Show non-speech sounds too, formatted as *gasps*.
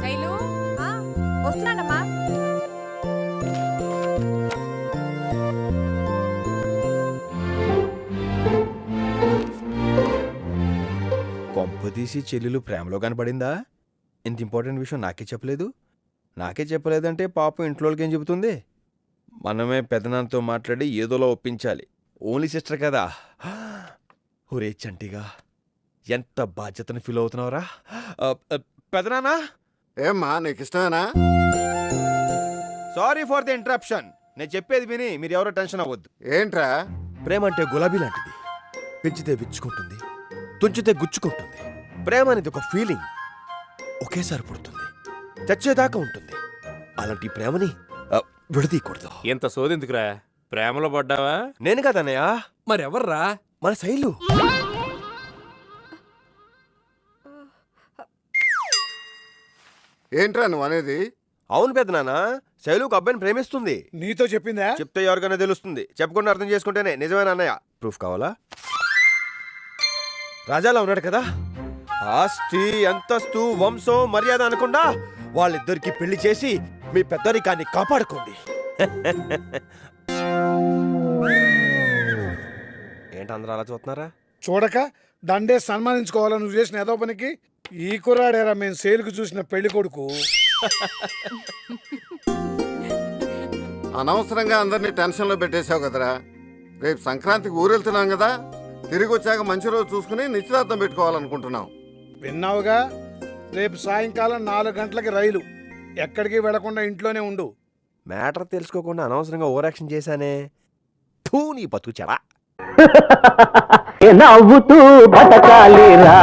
శైలు వస్తున్నానమ్మా. కొంపదీసి చెల్లెలు ప్రేమలో కనపడిందా? ఇంత ఇంపార్టెంట్ విషయం నాకే చెప్పలేదు. నాకే చెప్పలేదంటే పాపం ఇంట్లోకి ఏం చెబుతుంది? మనమే పెదనాన్నతో మాట్లాడి ఏదోలా ఒప్పించాలి. ఓన్లీ సిస్టర్ కదా. *gasps* ఒరే చంటిగా. ఎంత బాధ్యతను ఫీల్ అవుతున్నావురా? పెదనాన్నా? ఏమ్మా నీకు ఇష్టమేనా సారీ ఫర్ ది ఇంటరప్షన్ నేను చెప్పేది విని మీరు ఎవరో టెన్షన్ అవ్వద్దు. ఏంట్రా? ప్రేమ అంటే గులాబీ లాంటిది. పెంచితే విచ్చుకుంటుంది తుంచితే గుచ్చుకుంటుంది. ప్రేమ అనేది ఒక ఫీలింగ్. ఒకేసారి పుడుతుంది. చచ్చేదాకా ఉంటుంది. అలాంటి ప్రేమని ఆ, విడదీయకూడదు. ఇంత సోదెందుకురా? ప్రేమలో పడ్డావా? నేను కదన్నయ్య. మరెవర్రా? మన శైలు. ఏంట్రా నువ్వు అనేది? అవును పెద్ద నాన్న శైలు ఒక అబ్బాయిని ప్రేమిస్తుంది. నీతో చెప్పిందా? చెప్తే ఎవరికైనా తెలుస్తుంది. చెప్పకుండా అర్థం చేసుకుంటేనే. నిజమైన అన్నయ్య? ప్రూఫ్ కావాలా? రాజాలా ఉన్నాడు కదా? ఆస్తి అంతస్తు వంశం మర్యాద అనకుండా వాళ్ళిద్దరికి పెళ్ళి చేసి మీ పెద్దరికాన్ని కాపాడుకోండి. ఏంటి అందరూ అలా చూస్తున్నారా? చూడక దండే సన్మానించుకోవాలా నువ్వు చేసిన ఏదో పనికి ఈ కుర్రాడేరా మేము సేలుకు చూసిన పెళ్ళి కొడుకు. అనవసరంగా అందరినీ టెన్షన్లో పెట్టేశావు కదరా. రేపు సంక్రాంతికి ఊరెళ్తున్నాం కదా తిరిగి వచ్చాక మంచి రోజు చూసుకుని నిశ్చితార్థం పెట్టుకోవాలనుకుంటున్నాం. విన్నావుగా? రేపు సాయంకాలం నాలుగు గంటలకి రైలు. ఎక్కడికి వెళ్ళకుండా ఇంట్లోనే ఉండు. మ్యాటర్ తెలుసుకోకుండా అనవసరంగా ఓవర్ యాక్షన్ చేశానే. టూ నీ బతుకు చెడా *laughs* నవ్వుతూ బతకాలిరా.